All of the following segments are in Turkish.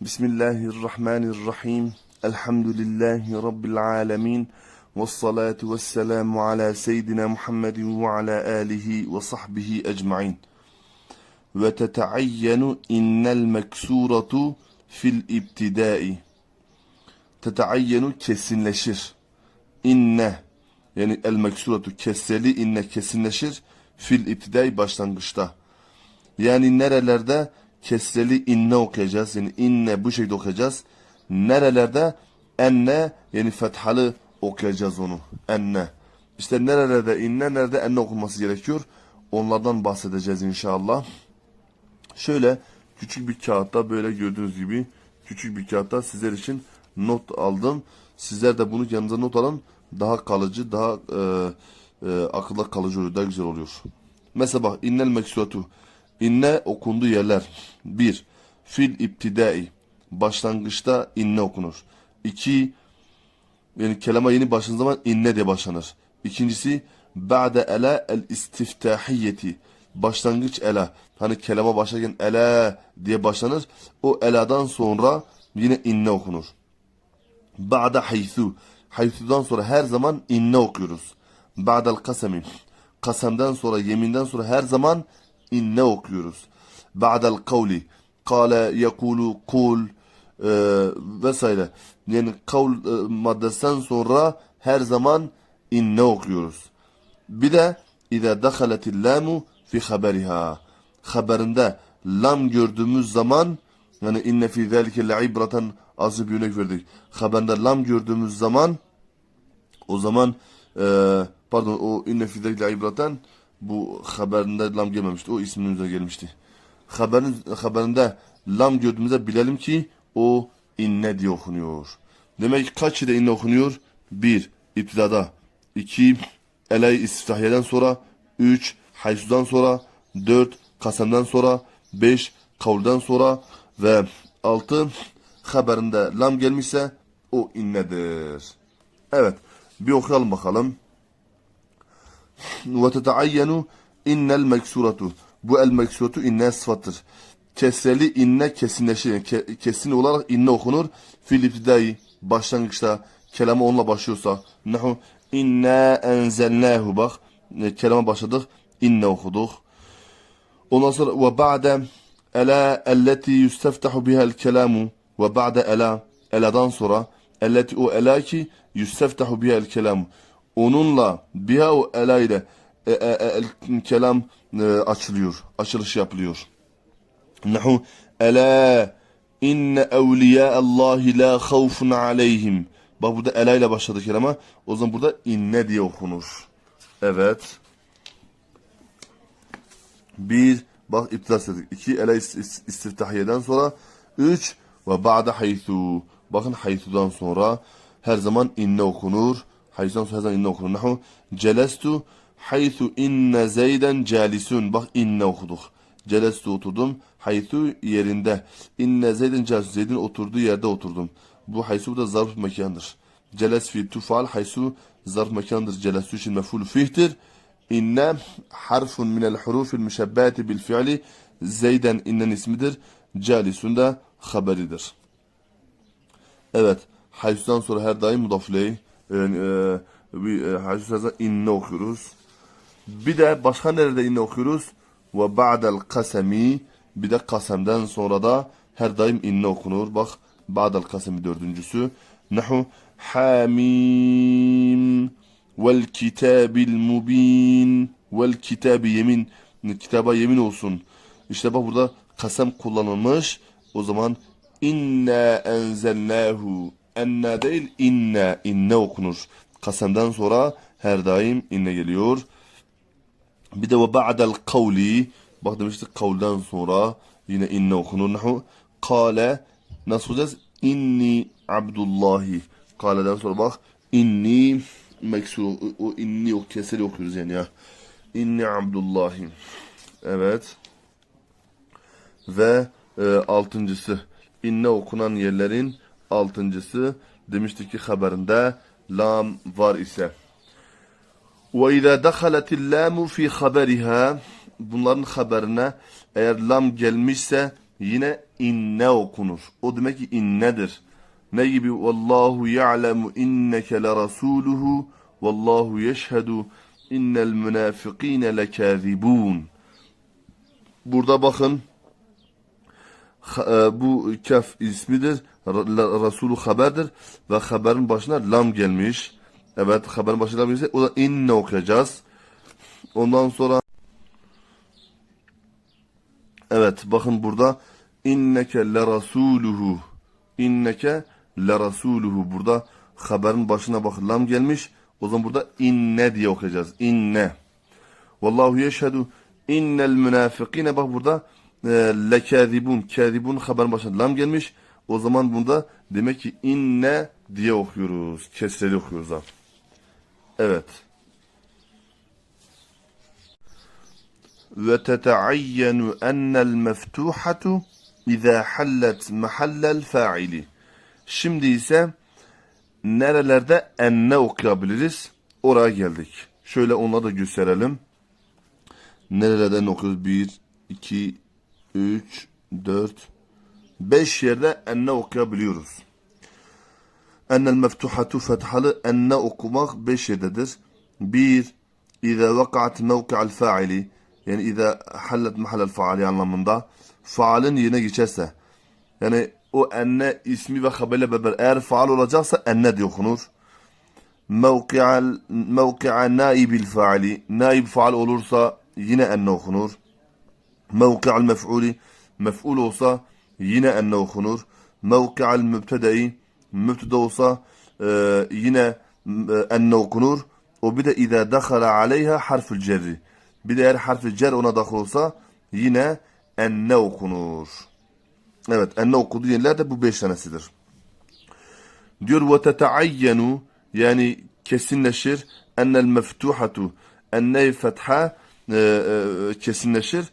Bismillahirrahmanirrahim. Elhamdülillahi Rabbil alemin. Ve salatu ve selamu ala seyyidina Muhammedin ve ala alihi ve sahbihi ecma'in. Ve teteayyenu innel meksuratu fil ibtidai. Teteayyenu kesinleşir. İnne yani el meksuratu kesseli inne kesinleşir fil ibtidai başlangıçta. Yani nerelerde kesreli inne okuyacağız. Yani inne bu şekilde okuyacağız. Nerelerde enne yani fethalı okuyacağız onu. Enne. İşte nerelerde inne nerede enne okunması gerekiyor. Onlardan bahsedeceğiz inşallah. Şöyle küçük bir kağıtta böyle gördüğünüz gibi küçük bir kağıtta sizler için not aldım. Sizler de bunu yanınıza not alın. Daha kalıcı, daha e, e, akılda kalıcı oluyor, daha güzel oluyor. Mesela bak innel meksuratu. İnne okunduğu yerler. 1. Fil iptidai. Başlangıçta inne okunur. 2. Yani kelime yeni başladığı zaman inne diye başlanır. İkincisi ba'de ela el istiftahiyeti. Başlangıç ela. Hani kelime başlarken ela diye başlanır. O eladan sonra yine inne okunur. Ba'de haythu. Haythu'dan sonra her zaman inne okuyoruz. Ba'del kasemi. Kasemden sonra, yeminden sonra her zaman inne okuyoruz. Ba'del kavli. Kale, yekulu, kul e, vesaire. Yani kavl e, maddesinden sonra her zaman inne okuyoruz. Bir de İza dakaletil lamu fi haberiha. Haberinde lam gördüğümüz zaman yani inne fi zalike le'ibratan azı bir örnek verdik. Haberinde lam gördüğümüz zaman o zaman e, pardon o inne fi zalike le'ibratan bu haberinde lam gelmemişti. O üzerine gelmişti. Haberin, haberinde lam gördüğümüzde bilelim ki o inne diye okunuyor. Demek ki kaç ile inne okunuyor? Bir, iptidada. iki elay istiftahiyeden sonra. Üç, haysudan sonra. Dört, kasemden sonra. Beş, kavulden sonra. Ve altı, haberinde lam gelmişse o innedir. Evet, bir okuyalım bakalım. وتتعين إن المكسورة bu el meksuratu inne sıfattır. Kesreli inne kesinleşir. Yani ke, kesin olarak inne okunur. Fil ibtidai başlangıçta kelime onunla başlıyorsa. Nahu inna enzelnahu bak. E, kelime başladık. inne okuduk. Ondan sonra ve ba'de ela elleti yusteftahu biha'l kelamu ve ba'de ela eladan sonra elleti o ela ki yusteftahu biha'l kelamu onunla biha o ela ile e, e, e, el kelam e, açılıyor. Açılış yapılıyor. Nahu ela inne evliya Allah la havfun aleyhim. Bak burada ela ile başladı kelama. O zaman burada inne diye okunur. Evet. Bir, bak iptilas dedik. İki, ela istiftahiyeden sonra. Üç, ve ba'de haythu. Bakın haythudan sonra her zaman inne okunur. Haythudan sonra inne okunur. Nahu celestu haythu inne zeyden calisun. Bak inne okuduk. Celestu oturdum. Haythu yerinde. İnne zeyden calisun. Zeydin oturduğu yerde oturdum. Bu haysu da zarf mekandır. Celes fi tufal haysu zarf mekandır. Celestu için meful fihtir. İnne harfun minel hurufil müşebbeti bil fiili. Zeyden innen ismidir. Calisun da haberidir. Evet. Haysudan sonra her daim mudafiley. E, bir e, haysu inne okuyoruz. Bir de başka nerede inne okuyoruz? Ve ba'del kasemi bir de kasemden sonra da her daim inne okunur. Bak ba'del kasemi dördüncüsü. Nahu hamim vel kitabil mubin vel kitabi yemin kitaba yemin olsun. İşte bak burada kasem kullanılmış. O zaman inna enzelnahu enne değil inne inne okunur. Kasemden sonra her daim inne geliyor. Bir de ve ba'del kavli bak demiştik kavlden sonra yine inne okunur. Nahu kale nasıl olacağız? İnni abdullahi. Kale'den sonra bak inni meksur o, inni o keseri okuyoruz yani ya. İnni abdullahi. Evet. Ve e, altıncısı inne okunan yerlerin altıncısı demiştik ki haberinde lam var ise. وَاِذَا دَخَلَتِ اللَّامُ فِي خَبَرِهَا Bunların haberine eğer lam gelmişse yine inne okunur. O demek ki innedir. Ne gibi? Vallahu ya'lemu inneke le rasuluhu vallahu yeşhedü innel münafikine lekâzibûn. Burada bakın ha- e, bu kaf ismidir. Resulü haberdir ve haberin başına lam gelmiş. Evet haberin başına lam gelmişse o da inne okuyacağız. Ondan sonra Evet bakın burada inneke le rasuluhu inneke le rasuluhu burada haberin başına bakın lam gelmiş. O zaman burada inne diye okuyacağız. İnne. Vallahu yeşhedü innel münafikine bak burada e, ee, lekâzibun. Kâzibun haber başına lam gelmiş. O zaman bunda demek ki inne diye okuyoruz. Kesreli okuyoruz. Abi. Evet. Ve teteayyenu ennel meftuhatu izâ hallet mahallel fa'ili. Şimdi ise nerelerde enne okuyabiliriz? Oraya geldik. Şöyle onları da gösterelim. Nerelerden okuyoruz? 1, 2, 3, 4, 5 yerde enne okuyabiliyoruz. Ennel meftuhatu fethalı enne okumak 5 yerdedir. 1. İza vakaat mevki'al fa'ili yani İza hallet mahallel faali anlamında faalin yerine geçerse yani o enne ismi ve haberle beraber eğer faal olacaksa enne diye okunur. Mevki'al mevki'a naibil faali naib faal olursa yine enne okunur. Mevki'al mef'uli mef'ul olsa yine enne okunur. Mevki'al mübtedei mübtede olsa e, yine e, enne okunur. O bir de izâ dakhala aleyha harfül cerri. Bir de eğer harfi cer ona dahil olsa yine enne okunur. Evet enne okuduğu yerler de bu beş tanesidir. Diyor ve teteayyenu yani kesinleşir ennel meftuhatu enne fetha e, e, kesinleşir.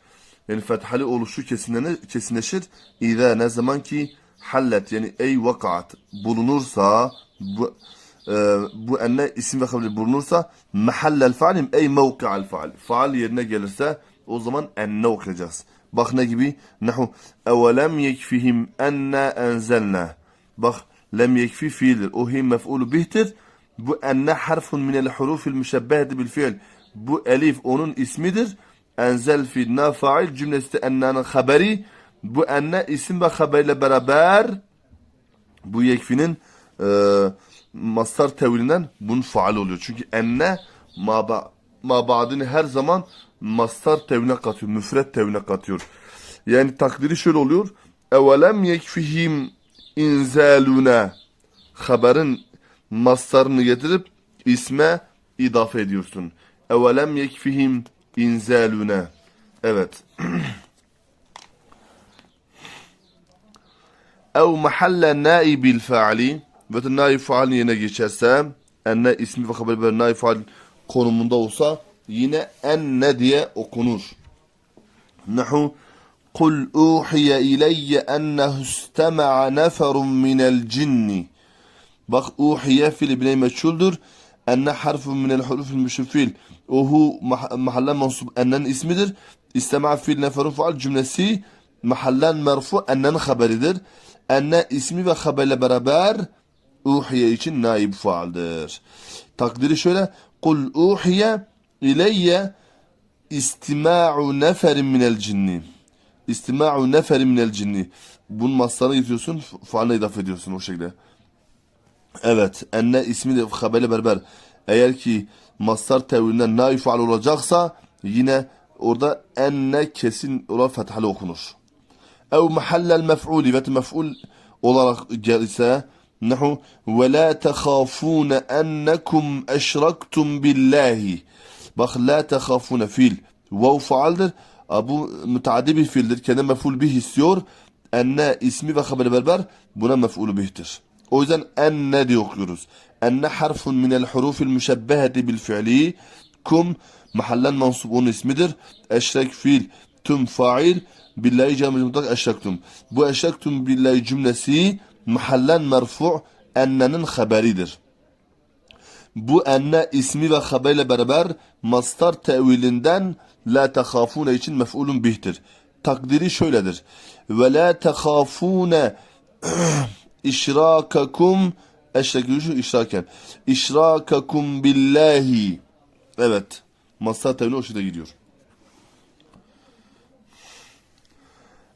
Yani fethalı oluşu kesinlenir, kesinleşir. İza ne zaman ki hallet yani ey vakaat bulunursa bu e, bu enne isim ve haberi bulunursa mahallel faalim ey mevki'al faal. Faal yerine gelirse o zaman enne okuyacağız. Bak ne gibi? Nahu evelem yekfihim enne enzelna. Bak lem yekfi fiildir. O hi mef'ulu bihtir. Bu enne harfun minel hurufil müşebbehedi bil fiil. Bu elif onun ismidir. Enzel fiilna fail cümlesi de enna'nın haberi. Bu enne isim ve haberle beraber bu yekfinin e, mastar tevilinden bunun faal oluyor. Çünkü enne maba, mabadını her zaman mastar teviline katıyor. Müfret teviline katıyor. Yani takdiri şöyle oluyor. Evelem yekfihim inzaluna haberin mastarını getirip isme idafe ediyorsun. Evelem yekfihim inzaluna. Evet. ev mahalle naibil faali ve naib faal yerine geçerse enne ismi ve haber ver naib faal konumunda olsa yine enne diye okunur. Nahu Kul uhiye ileyye ennehu istema'a neferun minel cinni. Bak uhiye fiil bine meçhuldür. Enne harfun minel hurufil müşfil. Mah mahallen mansub ennen ismidir. İstema'a fiil neferun faal cümlesi mahallen merfu ennen haberidir. Enne ismi ve haberle beraber uhiye için naib faaldir. Takdiri şöyle. Kul uhiye ileyye istima'u neferin minel cinni. İstima'u neferin minel cinni. Bunun maslarına getiriyorsun, faaline idafe ediyorsun o şekilde. Evet, enne ismi de haberle beraber eğer ki mastar tevhilinden naif faal olacaksa yine orada enne kesin olarak fethalı okunur. Ev mahallel mef'uli ve mef'ul olarak gelirse nahu ve la tehafune ennekum eşraktum billahi. Bak la tehafune fiil. Vav faaldir. Bu müteaddi bir fiildir. Kendi mef'ul bih istiyor. Enne ismi ve haberi beraber buna mef'ul bihtir. O yüzden enne diye okuyoruz. Enne harfun minel hurufil müşebbeheti bil fiili. Kum mahallen mansub onun ismidir. Eşrek fiil tüm fail billahi cemil mutlak eşrektum. Bu eşrektum billahi cümlesi mahallen merfu ennenin haberidir. Bu enne ismi ve haberle beraber mastar tevilinden la tehafune için mef'ulun bihtir. takdiri şöyledir. Ve la tehafune işrakakum eşrekü şu işraken. İşrakakum billahi. Evet. Masar tevhili o şekilde gidiyor.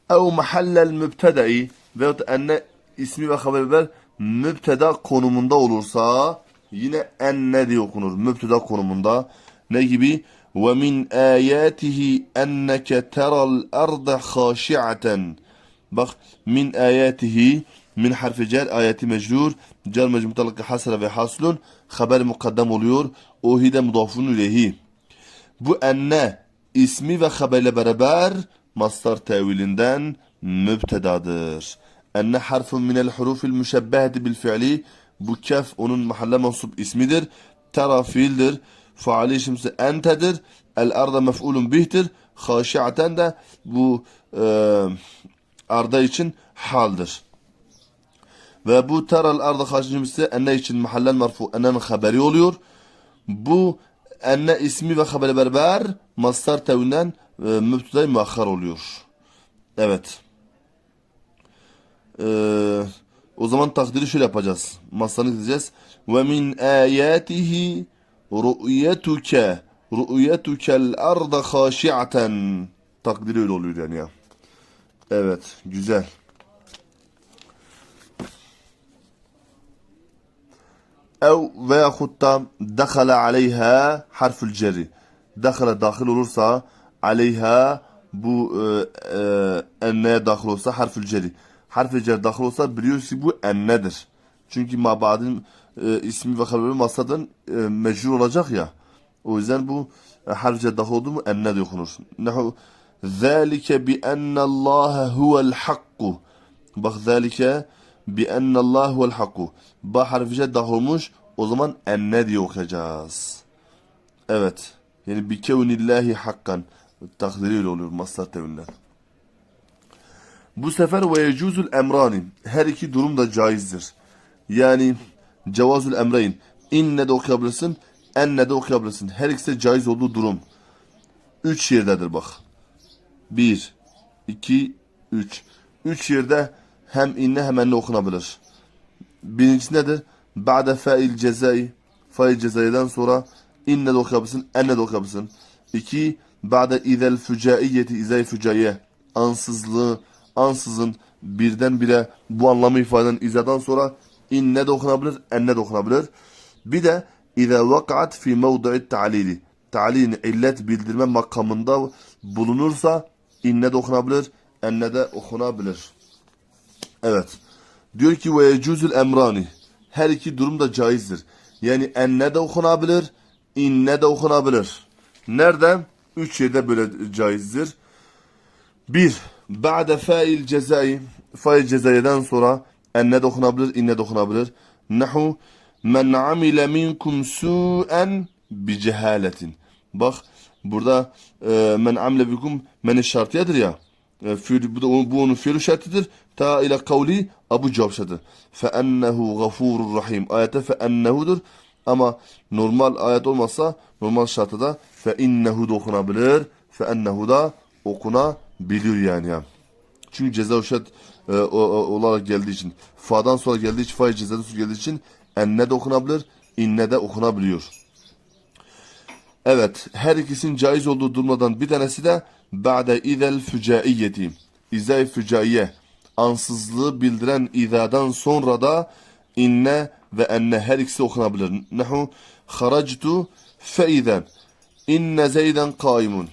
Ev mahallel mübteda'i veyahut enne ismi ve haber mübteda konumunda olursa yine enne diye okunur. Mübteda konumunda. Ne gibi? Ve min ayatihi enneke teral arda haşi'aten. Bak min ayatihi min harfi cer ayeti mecrur cer mecrur mutlaka hasra ve haslun haber mukaddem oluyor. O hide mudafun ileyhi. Bu enne ismi ve haberle beraber mastar tevilinden mübtedadır. Enne harfun minel hurufil müşebbeheti bil fiili bu kef onun mahalle mensup ismidir. Tera fiildir. Faali şimsi entedir. El arda mef'ulun bihtir. Haşi'aten de bu e, arda için haldir. Ve bu teral arda haşi şimsi enne için mahallen marfu ennenin haberi oluyor. Bu enne ismi ve haberi beraber mastar tevilinden e, mübteda muakhar oluyor. Evet. Ee, o zaman takdiri şöyle yapacağız. Masanı gideceğiz. Ve min ayatihi ru'yetuke ru'yetukel arda haşi'aten takdiri öyle oluyor yani ya. Evet. Güzel. Ev veyahut da dakhala aleyha harfül ceri. Dakhala dahil olursa aleyha bu e, e, enneye dahil olsa harfül ceri. Harf-i cer dahil olsa biliyoruz ki bu ennedir. Çünkü mabadın e, ismi ve haberi masadan e, mecrur olacak ya. O yüzden bu e, harf-i cer dahil oldu mu enne de okunur. Nehu ذَٰلِكَ بِأَنَّ اللّٰهَ هُوَ الْحَقُّ Bak ذَٰلِكَ Bi ennallahu vel hakku. Ba harfi şedda. O zaman enne diye okuyacağız. Evet. Yani bi kevnillahi hakkan. Takdiriyle oluyor maslar tevinden. Bu sefer ve yecuzul emrani. Her iki durum da caizdir. Yani cevazul emreyn. İnne de okuyabilirsin. Enne de okuyabilirsin. Her ikisi de caiz olduğu durum. Üç yerdedir bak. Bir, iki, üç. Üç yerde hem inne hem enne okunabilir. Birincisi nedir? Ba'de fail cezai. Fail cezayiden sonra inne de okuyabilirsin, enne de okuyabilirsin. İki, ba'de izel fücaiyeti, izay fücaiye. Ansızlığı, ansızın birdenbire bu anlamı ifade eden izadan sonra inne de okunabilir, enne de okunabilir. Bir de İza vakat fi mevdu'i ta'lili. Ta'lilin illet bildirme makamında bulunursa inne de okunabilir, enne de okunabilir. Evet. Diyor ki ve yecuzul emrani. Her iki durum da caizdir. Yani enne de okunabilir, inne de okunabilir. Nerede? Üç yerde böyle caizdir. Bir, ba'de fail cezai, fail cezayeden sonra enne dokunabilir, inne dokunabilir. Nahu, men amile minkum su'en bi cehaletin. Bak, burada e, men amile bikum meni şartiyedir ya. E, fiil, bu, da, bu onun fiil şartıdır. Ta ile kavli abu cevap şartı. Fe ennehu gafurur rahim. Ayette fe ennehudur. Ama normal ayet olmazsa normal şartı da fe innehu da okunabilir. Fe ennehu da okunabilir yani ya. Çünkü ceza şart e, o, o- olarak geldiği için fa'dan sonra geldiği için fa cezadan sonra geldiği için enne de okunabilir, inne de okunabiliyor. Evet, her ikisinin caiz olduğu durumlardan bir tanesi de ba'de izel fücaiyeti. İzay fücaiye. Ansızlığı bildiren izadan sonra da inne ve enne her ikisi okunabilir. Nehu haractu feiden. İnne zeyden kaimun.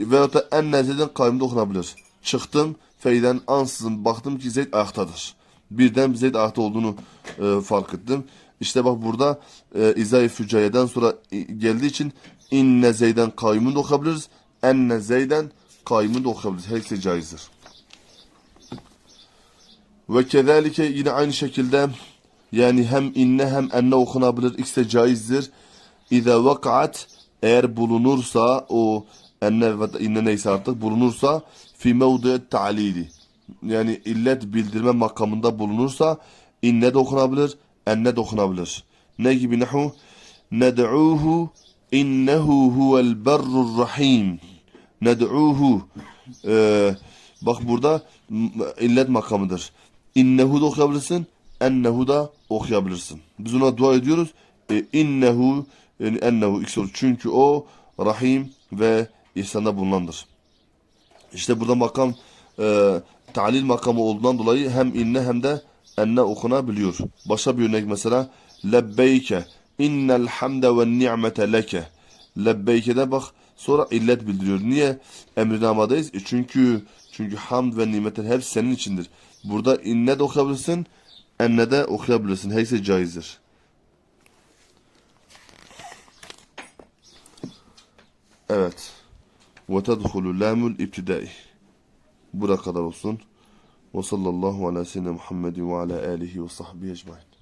Veyahut da enne zeyden kaimde okunabilir. Çıktım feyden ansızın baktım ki Zeyd ayaktadır. Birden Zeyd ayakta olduğunu e, fark ettim. İşte bak burada e, izah-ı fücayeden sonra e, geldiği için inne Zeyden kaimun da okuyabiliriz. Enne Zeyden kaimun da okuyabiliriz. Her ikisi caizdir. Ve kezalike yine aynı şekilde yani hem inne hem enne okunabilir. İkisi de caizdir. İze vakaat eğer bulunursa o enne ve inne neyse artık bulunursa fi mevdi ta'lili yani illet bildirme makamında bulunursa inne de okunabilir, enne de okunabilir. Ne gibi nehu? Ned'uhu innehu huvel berrur rahim. Ned'uhu e, bak burada illet makamıdır. İnnehu da okuyabilirsin. Ennehu da okuyabilirsin. Biz ona dua ediyoruz. E, innehu yani ennehu ikisi olur. Çünkü o rahim ve ihsanda bulunandır. İşte burada makam e, talil makamı olduğundan dolayı hem inne hem de enne okunabiliyor. Başka bir örnek mesela lebbeyke innel hamde ve ni'mete leke lebbeyke'de bak sonra illet bildiriyor. Niye emrinamadayız? E çünkü çünkü hamd ve nimetler hep senin içindir. Burada inne de okuyabilirsin, enne de okuyabilirsin. Hepsi caizdir. Evet. Ve tedhulu lamul ibtidai. Buraya kadar olsun. Ve sallallahu ala seyyidina Muhammedin ve ala alihi ve sahbihi ecmain.